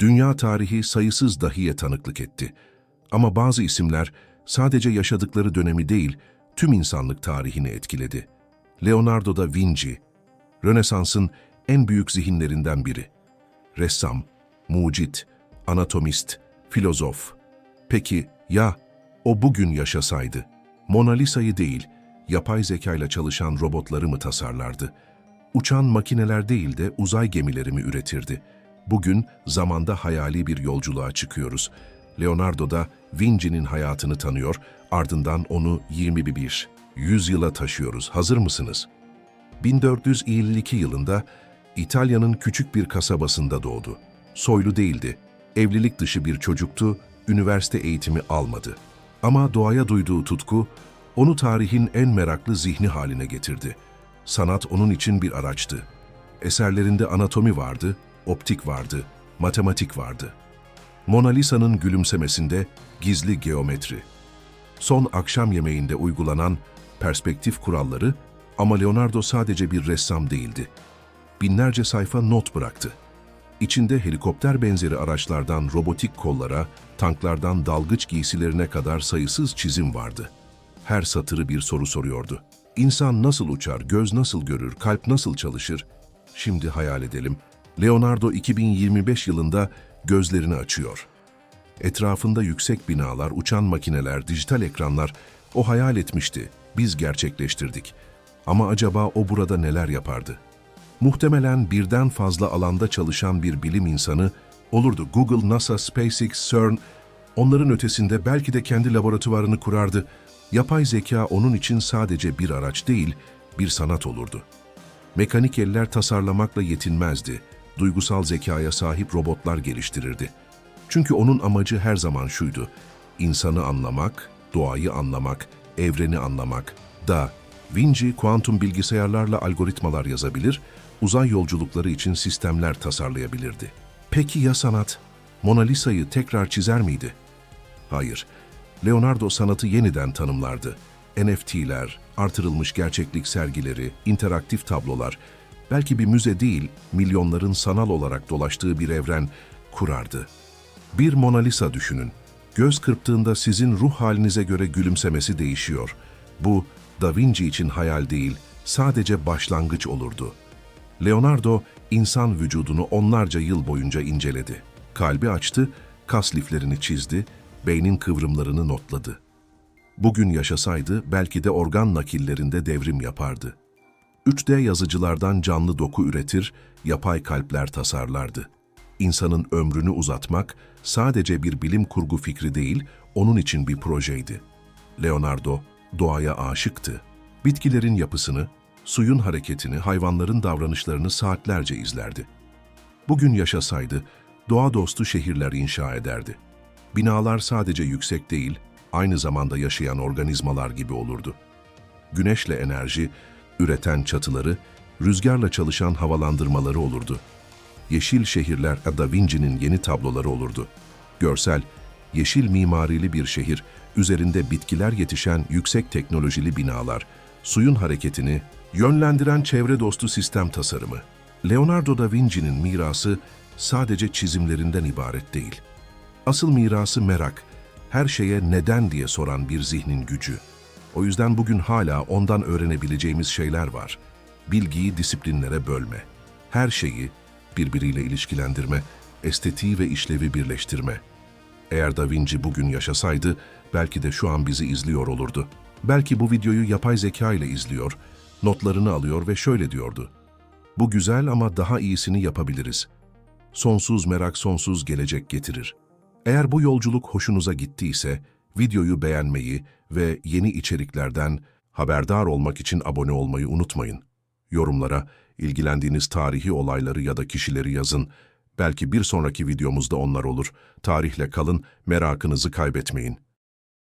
Dünya tarihi sayısız dahiye tanıklık etti. Ama bazı isimler sadece yaşadıkları dönemi değil, tüm insanlık tarihini etkiledi. Leonardo da Vinci, Rönesans'ın en büyük zihinlerinden biri. Ressam, mucit, anatomist, filozof. Peki ya o bugün yaşasaydı? Mona Lisa'yı değil, yapay zekayla çalışan robotları mı tasarlardı? Uçan makineler değil de uzay gemileri mi üretirdi? Bugün zamanda hayali bir yolculuğa çıkıyoruz. Leonardo da Vinci'nin hayatını tanıyor, ardından onu 21, 100 yıla taşıyoruz. Hazır mısınız? 1452 yılında İtalya'nın küçük bir kasabasında doğdu. Soylu değildi, evlilik dışı bir çocuktu, üniversite eğitimi almadı. Ama doğaya duyduğu tutku, onu tarihin en meraklı zihni haline getirdi. Sanat onun için bir araçtı. Eserlerinde anatomi vardı, optik vardı, matematik vardı. Mona Lisa'nın gülümsemesinde gizli geometri. Son akşam yemeğinde uygulanan perspektif kuralları ama Leonardo sadece bir ressam değildi. Binlerce sayfa not bıraktı. İçinde helikopter benzeri araçlardan robotik kollara, tanklardan dalgıç giysilerine kadar sayısız çizim vardı. Her satırı bir soru soruyordu. İnsan nasıl uçar, göz nasıl görür, kalp nasıl çalışır? Şimdi hayal edelim. Leonardo 2025 yılında gözlerini açıyor. Etrafında yüksek binalar, uçan makineler, dijital ekranlar o hayal etmişti. Biz gerçekleştirdik. Ama acaba o burada neler yapardı? Muhtemelen birden fazla alanda çalışan bir bilim insanı olurdu. Google, NASA, SpaceX, CERN, onların ötesinde belki de kendi laboratuvarını kurardı. Yapay zeka onun için sadece bir araç değil, bir sanat olurdu. Mekanik eller tasarlamakla yetinmezdi. Duygusal zekaya sahip robotlar geliştirirdi. Çünkü onun amacı her zaman şuydu. İnsanı anlamak, doğayı anlamak, evreni anlamak. Da Vinci kuantum bilgisayarlarla algoritmalar yazabilir, uzay yolculukları için sistemler tasarlayabilirdi. Peki ya sanat? Mona Lisa'yı tekrar çizer miydi? Hayır. Leonardo sanatı yeniden tanımlardı. NFT'ler, artırılmış gerçeklik sergileri, interaktif tablolar, belki bir müze değil, milyonların sanal olarak dolaştığı bir evren kurardı. Bir Mona Lisa düşünün. Göz kırptığında sizin ruh halinize göre gülümsemesi değişiyor. Bu, Da Vinci için hayal değil, sadece başlangıç olurdu. Leonardo, insan vücudunu onlarca yıl boyunca inceledi. Kalbi açtı, kas liflerini çizdi, beynin kıvrımlarını notladı. Bugün yaşasaydı belki de organ nakillerinde devrim yapardı. 3D yazıcılardan canlı doku üretir, yapay kalpler tasarlardı. İnsanın ömrünü uzatmak sadece bir bilim kurgu fikri değil, onun için bir projeydi. Leonardo doğaya aşıktı. Bitkilerin yapısını, suyun hareketini, hayvanların davranışlarını saatlerce izlerdi. Bugün yaşasaydı, doğa dostu şehirler inşa ederdi. Binalar sadece yüksek değil, aynı zamanda yaşayan organizmalar gibi olurdu. Güneşle enerji, üreten çatıları, rüzgarla çalışan havalandırmaları olurdu. Yeşil şehirler Da Vinci'nin yeni tabloları olurdu. Görsel, yeşil mimarili bir şehir, üzerinde bitkiler yetişen yüksek teknolojili binalar, suyun hareketini, yönlendiren çevre dostu sistem tasarımı. Leonardo da Vinci'nin mirası sadece çizimlerinden ibaret değil. Asıl mirası merak, her şeye neden diye soran bir zihnin gücü. O yüzden bugün hala ondan öğrenebileceğimiz şeyler var. Bilgiyi disiplinlere bölme. Her şeyi birbiriyle ilişkilendirme, estetiği ve işlevi birleştirme. Eğer Da Vinci bugün yaşasaydı, belki de şu an bizi izliyor olurdu. Belki bu videoyu yapay zeka ile izliyor, notlarını alıyor ve şöyle diyordu. Bu güzel ama daha iyisini yapabiliriz. Sonsuz merak sonsuz gelecek getirir. Eğer bu yolculuk hoşunuza gittiyse, videoyu beğenmeyi ve yeni içeriklerden haberdar olmak için abone olmayı unutmayın. Yorumlara ilgilendiğiniz tarihi olayları ya da kişileri yazın. Belki bir sonraki videomuzda onlar olur. Tarihle kalın, merakınızı kaybetmeyin.